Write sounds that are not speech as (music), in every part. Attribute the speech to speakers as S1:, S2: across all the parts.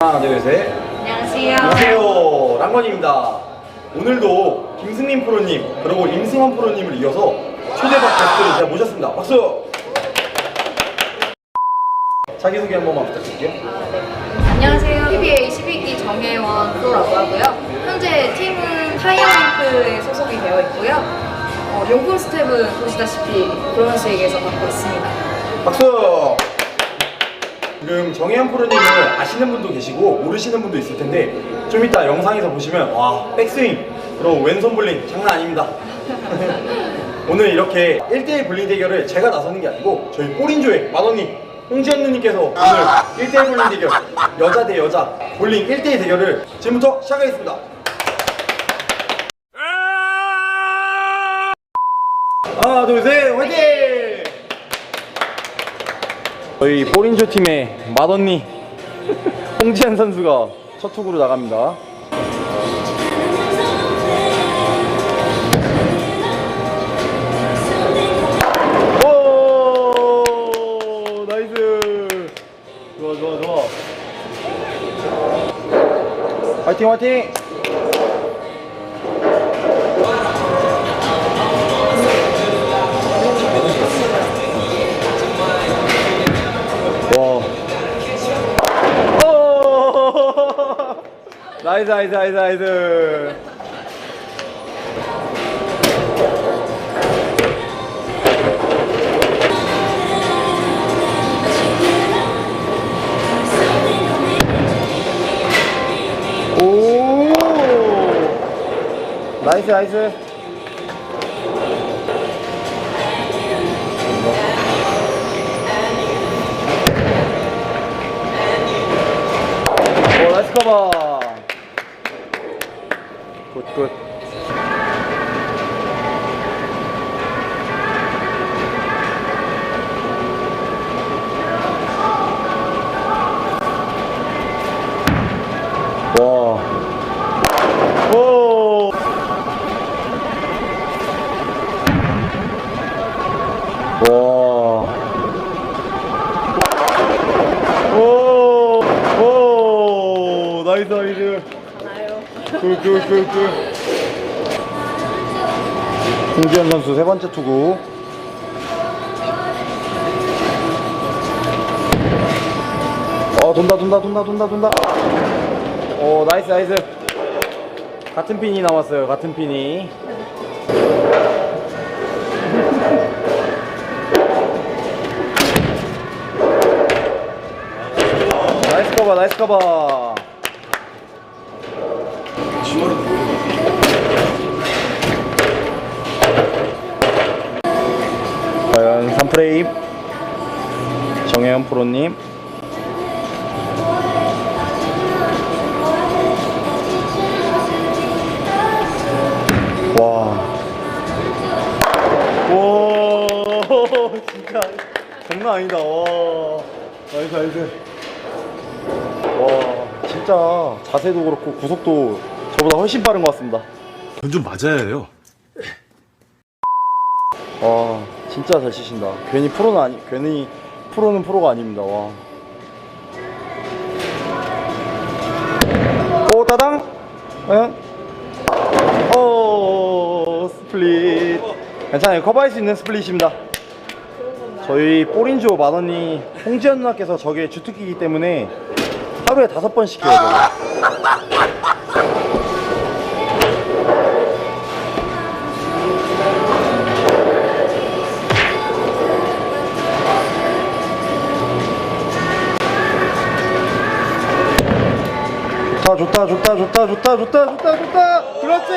S1: 하나 둘셋
S2: 안녕하세요.
S1: 안녕하세요 랑건입니다 오늘도 김승민 프로님 그리고 임승환 프로님을 이어서 초대박 게스트를 제가 모셨습니다 박수 자기소개 한 번만 부탁드릴게요
S2: 안녕하세요. PBA 12기 정혜원 프로라고 하고요. 현재 팀은 타이어링크에 소속이 되어 있고요. 어, 용품 스텝은 보시다시피 브론스에게서 맡고 있습니다.
S1: 박수 지금 정혜연 프로님을 아시는 분도 계시고 모르시는 분도 있을 텐데 좀 이따 영상에서 보시면 와 백스윙! 그리고 왼손 볼링 장난 아닙니다. (laughs) 오늘 이렇게 1대1 볼링 대결을 제가 나서는 게 아니고 저희 볼인조의 만원님 홍지연 누님께서 오늘 1대1 볼링 대결 여자 대 여자 볼링 1대1 대결을 지금부터 시작하겠습니다. 하나 둘셋 화이팅! 저희 볼인조 팀의 맏언니 홍지한 선수가 첫 투구로 나갑니다. 오! 나이스! 좋아 좋아 좋아. 화이팅 화이팅 나이스 나이스 나이스 나이스. 오. 나이스 나이스. 오 나이스 커버 굿굿 와 오! 와. 오! 오! 나이스 나이스. 굿굿굿굿. 홍지현 선수 세 번째 투구. 어 돈다 돈다 돈다 돈다 돈다. 오 나이스 나이스. 같은 핀이 남았어요. 같은 핀이. 나이스 커버 나이스 커버. 프레임 정혜연 프로님 와. 와, 진짜 장난 아니다. 와. 나이스, 나이스. 와, 진짜 자세도 그렇고 구속도 저보다 훨씬 빠른 것 같습니다.
S3: 그건 좀 맞아야 해요.
S1: 와, 진짜 잘 치신다. 괜히 프로는 아니, 괜히 프로는 프로가 아닙니다. 와. 오, 따당? 응? 오, 스플릿. 괜찮아요. 커버할 수 있는 스플릿입니다. 저희 볼인조 만원이 홍지연 누나께서 저게 주특기이기 때문에 하루에 다섯 번씩 해요. 좋다, 좋다, 좋다, 좋다, 좋다, 좋다, 좋다, 좋다. 그렇지.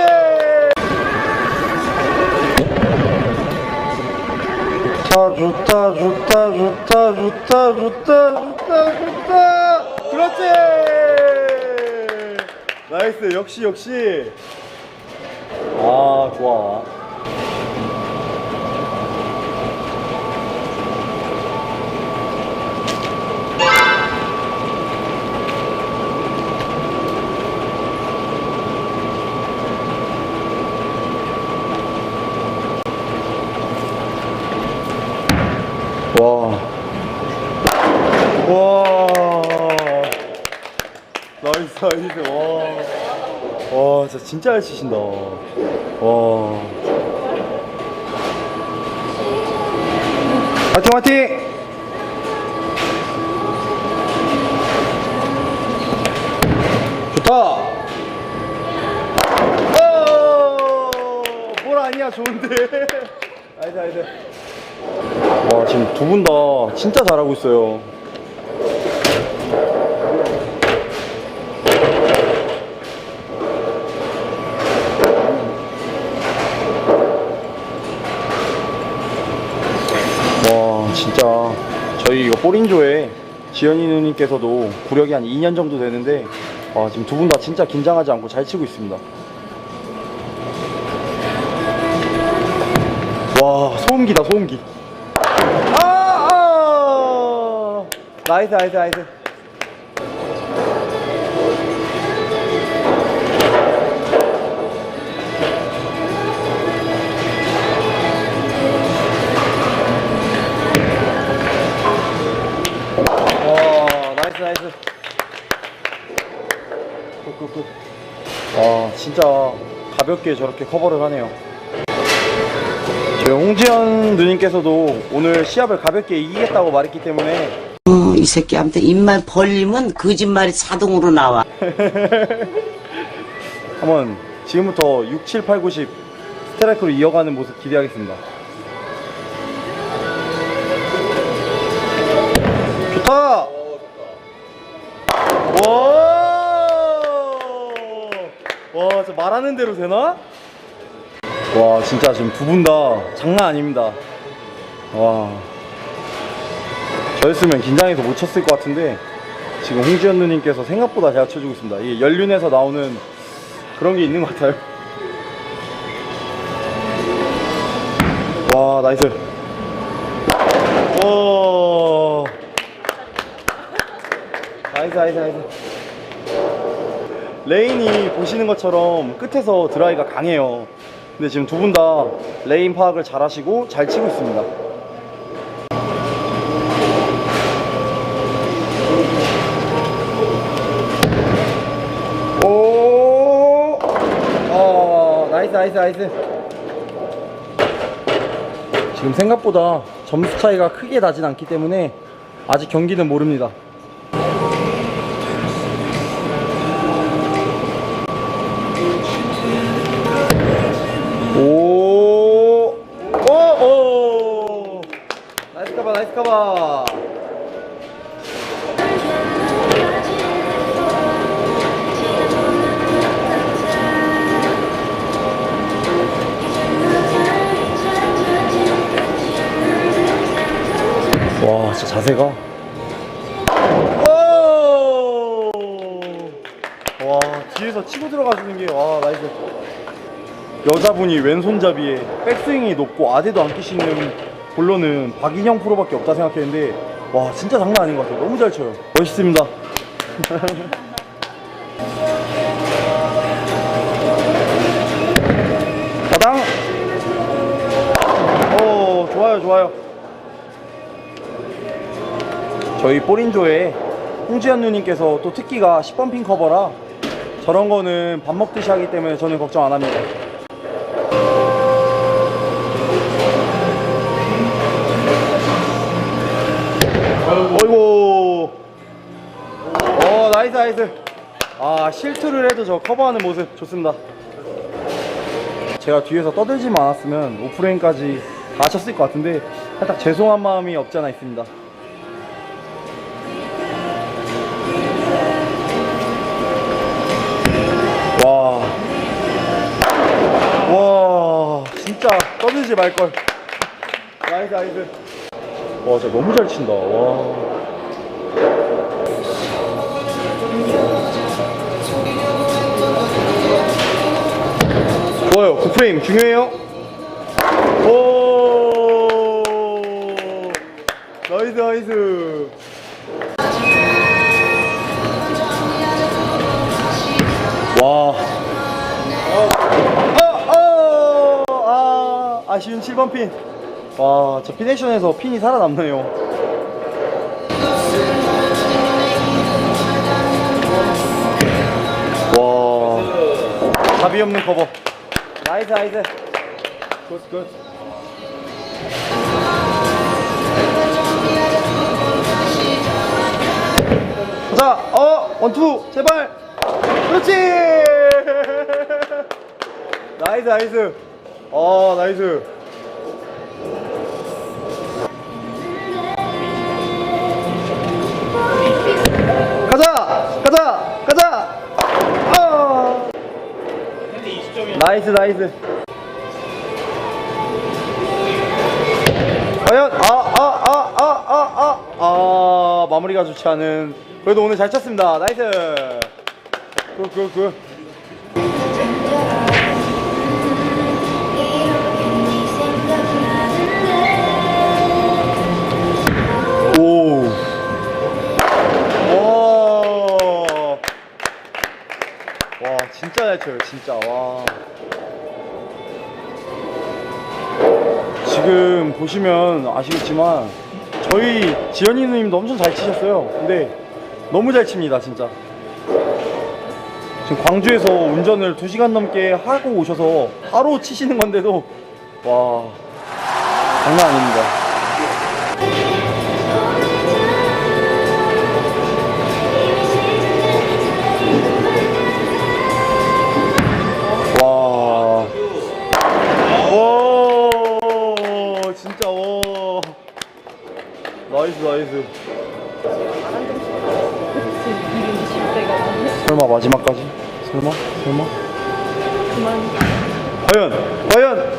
S1: 자, 좋다, 좋다, 좋다, 좋다, 좋다, 좋다, 좋다. 그렇지. 나이스, 역시, 역시. 아, 좋아. 와. 와. 나이스 나이스. 와 와 진짜 진짜 잘 치신다. 와. 화이팅 화이팅! 좋다. 어볼 아니야 좋은데. (laughs) 나이스 나이스 와 지금 두 분 다 진짜 잘하고 있어요. 와 진짜. 저희 이거 볼인조에 지연이 누님께서도 구력이 한 2년 정도 되는데 와 지금 두 분 다 진짜 긴장하지 않고 잘 치고 있습니다. 와 소음기다 소음기 아, 아 나이스 나이스 나이스. 와 나이스 나이스. 굿굿굿. 아 진짜 가볍게 저렇게 커버를 하네요. 저희 홍지연 누님께서도 오늘 시합을 가볍게 이기겠다고 말했기 때문에
S4: 어, 이 새끼한테 입만 벌리면 거짓말이 자동으로 나와. (laughs)
S1: 한번 지금부터 6, 7, 8, 9, 10 스트라이크로 이어가는 모습 기대하겠습니다. 좋다! 와 와 저 말하는 대로 되나? 와 진짜 지금 두 분 다 장난 아닙니다. 와 저였으면 긴장해서 못 쳤을 것 같은데 지금 홍지연 누님께서 생각보다 잘 쳐주고 있습니다. 이게 연륜에서 나오는 그런 게 있는 것 같아요. 와 나이스. 오. 나이스 나이스 나이스. 레인이 보시는 것처럼 끝에서 드라이가 강해요. 근데 지금 두 분 다 레인 파악을 잘 하시고 잘 치고 있습니다 오, 어, 나이스, 나이스, 나이스. 지금 생각보다 점수 차이가 크게 나진 않기 때문에 아직 경기는 모릅니다. 자세가. 오! 와, 뒤에서 치고 들어가주는 게, 와, 나이스. 여자분이 왼손잡이에 백스윙이 높고 아대도 안 끼시는 볼로는 박인형 프로밖에 없다 생각했는데, 와, 진짜 장난 아닌 것 같아요. 너무 잘 쳐요. 멋있습니다. (laughs) 가당! 오, 좋아요, 좋아요. 저희 볼인조에 홍지연 누님께서 또 특기가 10번 핀 커버라 저런 거는 밥 먹듯이 하기 때문에 저는 걱정 안 합니다. 어이구. 어, 나이스, 나이스. 아, 실투를 해도 저 커버하는 모습 좋습니다. 제가 뒤에서 떠들지만 않았으면 오프레인까지 다 쳤을 것 같은데 살짝 죄송한 마음이 없지 않아 있습니다. 진짜 떠들지 말걸. 나이스, 나이스. 와, 진짜 너무 잘 친다. 와. 좋아요. 9프레임 중요해요. 아, 아쉬운 7번 핀. 와, 저 피네션에서 핀이 살아남네요. 답이 없는 커버. 나이스, 나이스. 굿, 굿. 자, 어, 원투, 제발. 그렇지! (laughs) 나이스, 나이스. 어, 나이스. 가자! 가자! 가자! 아! 나이스, 나이스. 과연, 아, 아, 아, 아, 아, 아, 아, 마무리가 좋지 않은. 그래도 오늘 잘 쳤습니다. 나이스. 굿, 굿, 굿. 쳐요, 진짜. 와. 지금 보시면 아시겠지만 저희 지연이 누님도 엄청 잘 치셨어요. 근데 너무 잘 칩니다, 진짜. 지금 광주에서 운전을 2시간 넘게 하고 오셔서 하루 치시는 건데도 와 장난 아닙니다. 나이스. 설마 마지막까지? 설마? 설마? 과연 과연!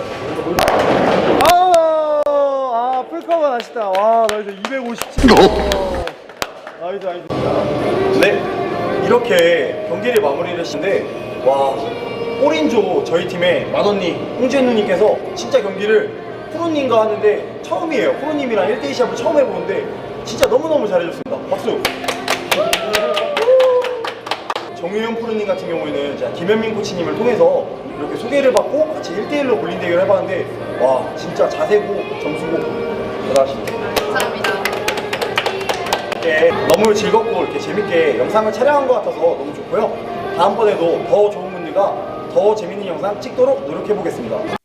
S1: 아, 아 풀커버 아쉽다. 와 나이스 257 나이스 나이스. 네 이렇게 경기를 마무리를 했는데 와 오린조 저희 팀의 만원님 홍지현 누님께서 진짜 경기를 프로님과 하는데 처음이에요 프로님이랑 1대1 시합을 처음 해보는데 진짜 너무너무 잘해줬습니다 박수 정유현 프로님 같은 경우에는 제가 김현민 코치님을 통해서 이렇게 소개를 받고 같이 1대1로 볼링 대결을 해봤는데 와 진짜 자세고 점수고 대단하십니다
S2: 감사합니다.
S1: 이렇게 너무 즐겁고 이렇게 재밌게 영상을 촬영한 것 같아서 너무 좋고요. 다음번에도 더 좋은 분들과 더 재밌는 영상 찍도록 노력해 보겠습니다.